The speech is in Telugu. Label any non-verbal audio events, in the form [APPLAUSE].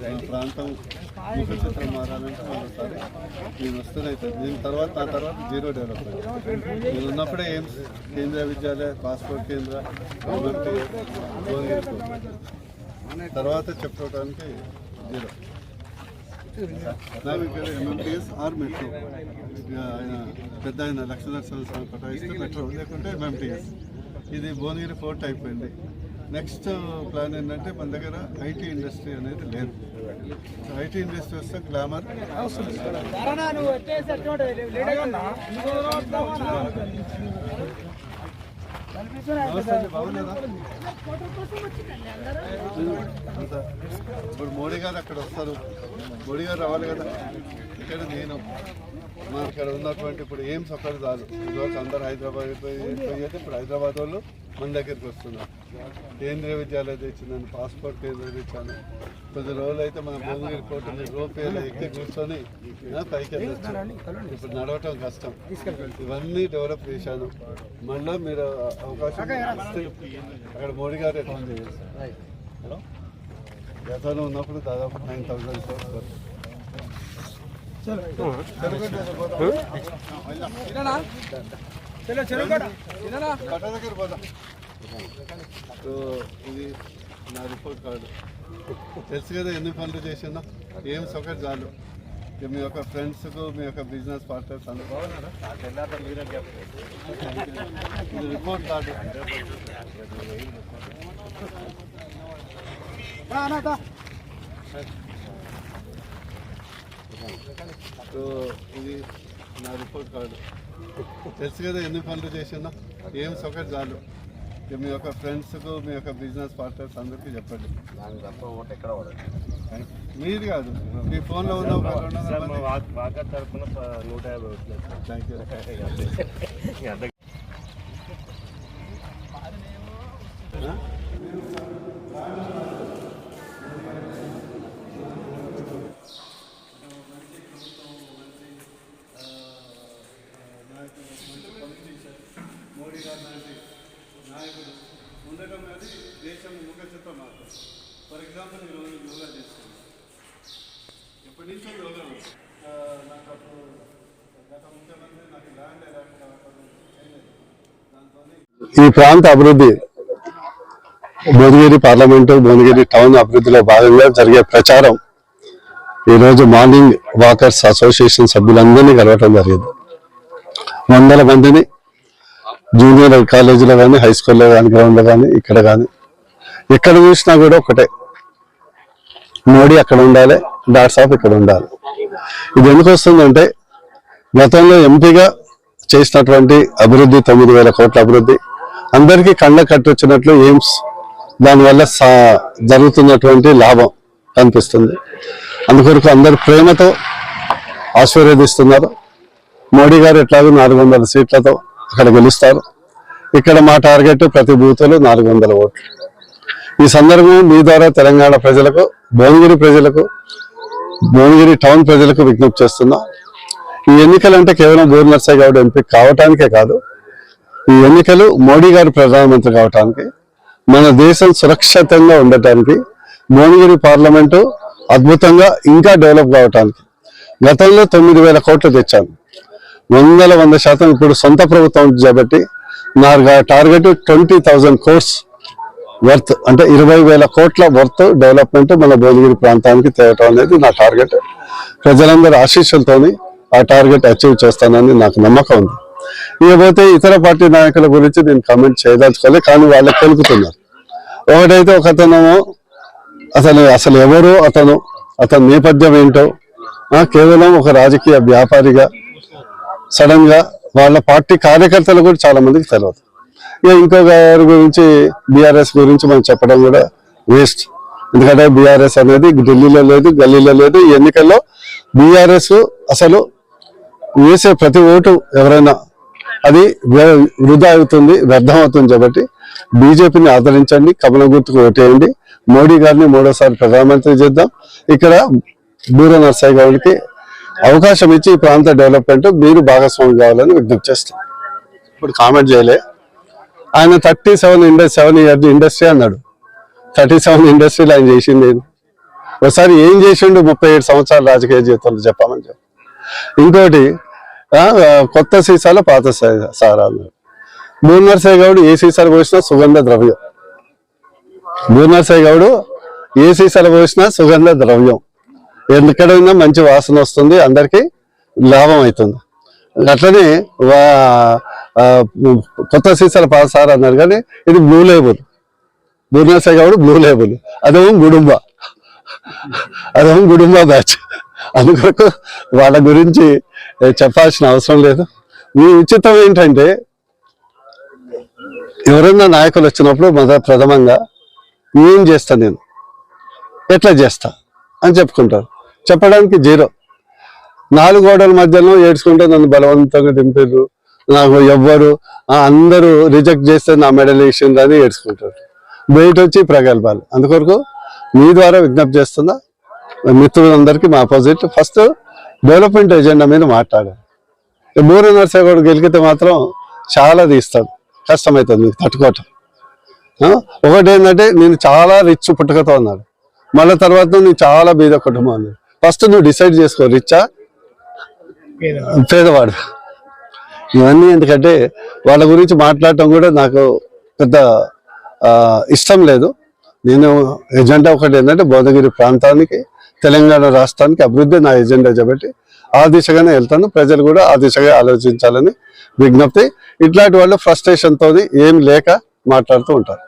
మా ప్రాంతం ముఖ చిత్రం మారాలంటే ఒకసారి నేను వస్తూనే అవుతుంది దీని తర్వాత నా తర్వాత జీరో డెవలప్మెంట్ నేను ఉన్నప్పుడే ఎయిమ్స్ కేంద్ర విద్యాలయ పాస్పోర్ట్ కేంద్ర గవర్నమెంట్ భువనగిరి తర్వాత చెప్పుకోవడానికి జీరో. నాకు ఎంఎంటీఎస్ ఆర్ మెట్రో. ఆయన పెద్ద ఆయన లక్షదర్శన స్వామి పటాయిస్తే మెట్రో లేకుంటే ఎంఎంటీఎస్ ఇది భువనగిరి ఫోర్ట్ అయిపోయింది. నెక్స్ట్ ప్లాన్ ఏంటంటే మన దగ్గర ఐటీ ఇండస్ట్రీ అనేది లేదు. ఐటీ ఇండస్ట్రీ వస్తే గ్లామర్. ఇప్పుడు మోడీ గారు అక్కడ వస్తారు. మోడీ గారు రావాలి కదా. ఇక్కడ నేను మా ఇక్కడ ఉన్నటువంటి ఇప్పుడు ఎయిమ్స్ ఒక్కటి చాలు. ఇదివరకు అందరు హైదరాబాద్ పోయి పోయేది ఇప్పుడు హైదరాబాద్ వాళ్ళు మన దగ్గరికి వస్తున్నారు కేంద్రీయ విద్యాలయం తెచ్చిందని పాస్పోర్ట్ కేంద్రం తెచ్చాను. కొద్ది రోజులు అయితే మన భువనగిరి కోట రోపేలో ఎక్కి కూర్చొని పైకి ఇప్పుడు నడవటం కష్టం. ఇవన్నీ డెవలప్ చేశాను. మళ్ళీ మీరు అవకాశం అక్కడ మోడీ గారు ఫోన్ చేయాలి. హలో? గతంలో ఉన్నప్పుడు దాదాపు నైన్ థౌసండ్ క్రోర్స్ కట్ట దగ్గర పోదాం ఇది నా రిపోర్ట్ కార్డు. తెలుసు కదా ఎన్ని పనులు చేసినా ఏం ఒకటి చాలు. మీ యొక్క ఫ్రెండ్స్కు మీ యొక్క బిజినెస్ పార్ట్నర్స్ అందరూ ఇది రిపోర్ట్ కార్డు. ఇది నా రిపోర్ట్ కార్డు. తెలుసు కదా ఎన్ని పనులు చేసినా ఏం ఒకటి చాలు. మీ యొక్క ఫ్రెండ్స్కు మీ యొక్క బిజినెస్ పార్ట్నర్స్ అందరికీ చెప్పండి. మీది కాదు మీ ఫోన్లో ఉన్న ఒక తరఫున నూట యాభై వచ్చినాయి థ్యాంక్ యూ [LAUGHS] సార్ మోడీ గారు లాంటి నాయకులు ఉండటం అనేది దేశం ముఖ చిత్రం మాత్రం ఫర్ ఎగ్జాంపుల్ ఈరోజు యోగా చేస్తున్నాను. ఎప్పటి నుంచో యోగా నాకు అప్పుడు గత ముఖ్యమంత్రి నాకు ల్యాండ్ దాంతో ఈ ప్రాంత అభివృద్ధి భువనగిరి పార్లమెంటు భువనగిరి టౌన్ అభివృద్ధిలో భాగంగా జరిగే ప్రచారం ఈరోజు మార్నింగ్ వాకర్స్ అసోసియేషన్ సభ్యులందరినీ కలవటం జరిగింది. వందల మందిని జూనియర్ కాలేజీలో కానీ హై స్కూల్లో కానీ గ్రౌండ్లో కానీ ఇక్కడ కానీ ఎక్కడ చూసినా కూడా ఒకటే. మోడీ అక్కడ ఉండాలి డాట్ ఆఫ్ ఇక్కడ ఉండాలి. ఇది ఎందుకు వస్తుందంటే గతంలో ఎంపీగా చేసినటువంటి అభివృద్ధి తొమ్మిది వేల కోట్ల అభివృద్ధి అందరికీ కళ్ళ కట్టొచ్చినట్లు ఎయిమ్స్ దానివల్ల సా- జరుగుతున్నటువంటి లాభం కనిపిస్తుంది. అందుకొరకు అందరు ప్రేమతో ఆశీర్వదిస్తున్నారు. మోడీ గారు ఎట్లాగో నాలుగు వందల సీట్లతో అక్కడ గెలుస్తారు. ఇక్కడ మా టార్గెట్ ప్రతి బూతులు నాలుగు వందల ఓట్లు. ఈ సందర్భం మీ ద్వారా తెలంగాణ ప్రజలకు భువనగిరి ప్రజలకు భువనగిరి టౌన్ ప్రజలకు విజ్ఞప్తి చేస్తున్నా. ఈ ఎన్నికలు అంటే కేవలం బూర్ నర్సయ్య గౌడ్ ఎంపీ కావటానికే కాదు. ఈ ఎన్నికలు మోడీ గారు ప్రధానమంత్రి కావటానికి మన దేశం సురక్షితంగా ఉండటానికి భువనగిరి పార్లమెంటు అద్భుతంగా ఇంకా డెవలప్ కావటానికి గతంలో తొమ్మిది వేల కోట్లు తెచ్చాను వందల వంద శాతం ఇప్పుడు సొంత ప్రభుత్వం కాబట్టి నా target twenty thousand crores worth అంటే ఇరవై వేల కోట్ల వర్త్ డెవలప్మెంట్ మన భువనగిరి ప్రాంతానికి తేవటం అనేది నా టార్గెట్. ప్రజలందరి ఆశీస్సులతోని ఆ టార్గెట్ అచీవ్ చేస్తానని నాకు నమ్మకం ఉంది. ఇకపోతే ఇతర పార్టీ నాయకుల గురించి నేను కామెంట్ చేయదలుచుకోలేదు కానీ వాళ్ళకి తెలుపుతున్నారు ఒకటైతే ఒక అతను అసలు అసలు ఎవరు అతను అతని నేపథ్యం ఏంటో కేవలం ఒక రాజకీయ వ్యాపారిగా సడన్గా వాళ్ళ పార్టీ కార్యకర్తలు కూడా చాలా మందికి తెలియదు ఇంకొక ఇంకో గురించి బీఆర్ఎస్ గురించి మనం చెప్పడం కూడా వేస్ట్ ఎందుకంటే బీఆర్ఎస్ అనేది ఢిల్లీలో లేదు గల్లీలో లేదు ఎన్నికల్లో బీఆర్ఎస్ అసలు వేసే ప్రతి ఓటు ఎవరైనా అది వృధా అవుతుంది వ్యర్థం అవుతుంది కాబట్టి బీజేపీని ఆదరించండి కమల గుర్తుకు ఓటేయండి. మోడీ గారిని మూడోసారి ప్రధానమంత్రి చేద్దాం. ఇక్కడ బూర నర్సయ్య గారికి అవకాశం ఇచ్చి ఈ ప్రాంత డెవలప్మెంట్ మీరు భాగస్వామి కావాలని విజ్ఞప్తి చేస్తాం. ఇప్పుడు కామెంట్ చేయలే. ఆయన thirty seven industry seven year industry అన్నాడు. థర్టీ సెవెన్ ఇండస్ట్రీలు ఆయన చేసింది నేను ఒకసారి ఏం చేసిండు ముప్పై ఏడు సంవత్సరాలు రాజకీయ జీవితంలో చెప్పమని చెప్పి. ఇంకోటి కొత్త సీసాలు పాత సీ- సారా అన్నాడు. భూనర్సయ్య గౌడ్ ఏ సీసాలు పోసినా సుగంధ ద్రవ్యం. భూనర్సయ్య గౌడు ఏ సీసాలు పోసినా సుగంధ ద్రవ్యం. ఎక్కడైనా మంచి వాసన వస్తుంది అందరికీ లాభం అవుతుంది. అట్లనే వా- కొత్త సీసాల పాత సార్ అన్నారు కానీ ఇది బ్లూ లేబుల్ బూర్నర్సే గౌడ్ బ్లూ లేబుల్ అదేమో గుడుంబ. అదేమో గుడుంబ బ్యాచ్ అందుకొరకు వాళ్ళ గురించి చెప్పాల్సిన అవసరం లేదు. మీ ఉచితం ఏంటంటే ఎవరైనా నాయకులు వచ్చినప్పుడు మొదట ప్రథమంగా ఏం చేస్తా నేను? ఎట్లా చేస్తా? అని చెప్పుకుంటారు. చెప్పడానికి జీరో. నాలుగు గోడల మధ్యలో ఏడ్చుకుంటే నన్ను బలవంతంగా దింపారు నాకు ఎవ్వరు అందరూ రిజెక్ట్ చేస్తే నా మెడల్ వేసింది అని ఏడ్చుకుంటారు. బయట వచ్చి ప్రగల్భాలు. అందుకొరకు మీ ద్వారా విజ్ఞప్తి చేస్తున్నా మిత్రులందరికీ మా అపోజిట్ ఫస్ట్ డెవలప్మెంట్ ఎజెండా మీద మాట్లాడాలి. మూడు నర్సేగౌడ్ గెలికితే మాత్రం చాలా తీస్తాడు. కష్టమవుతుంది మీకు తట్టుకోవటం? ఒకటి ఏంటంటే నేను చాలా రిచ్ పుట్టుకతో ఉన్నాడు మళ్ళీ తర్వాత నువ్వు చాలా బీద కుటుంబం అన్నాడు ఫస్ట్ నువ్వు డిసైడ్ చేసుకో రిచ్చా పేదవాడు. ఇవన్నీ ఎందుకంటే వాళ్ళ గురించి మాట్లాడటం కూడా నాకు పెద్ద ఇష్టం లేదు. నేను ఎజెండా ఒకటి ఏంటంటే బోదగిరి ప్రాంతానికి తెలంగాణ రాష్ట్రానికి అభివృద్ధి నా ఎజెండా కాబట్టి ఆ దిశగానే వెళ్తాను. ప్రజలు కూడా ఆ దిశగా ఆలోచించాలని విజ్ఞప్తి. ఇట్లాంటి వాళ్ళు ఫ్రస్ట్రేషన్తో ఏం లేక మాట్లాడుతూ ఉంటారు.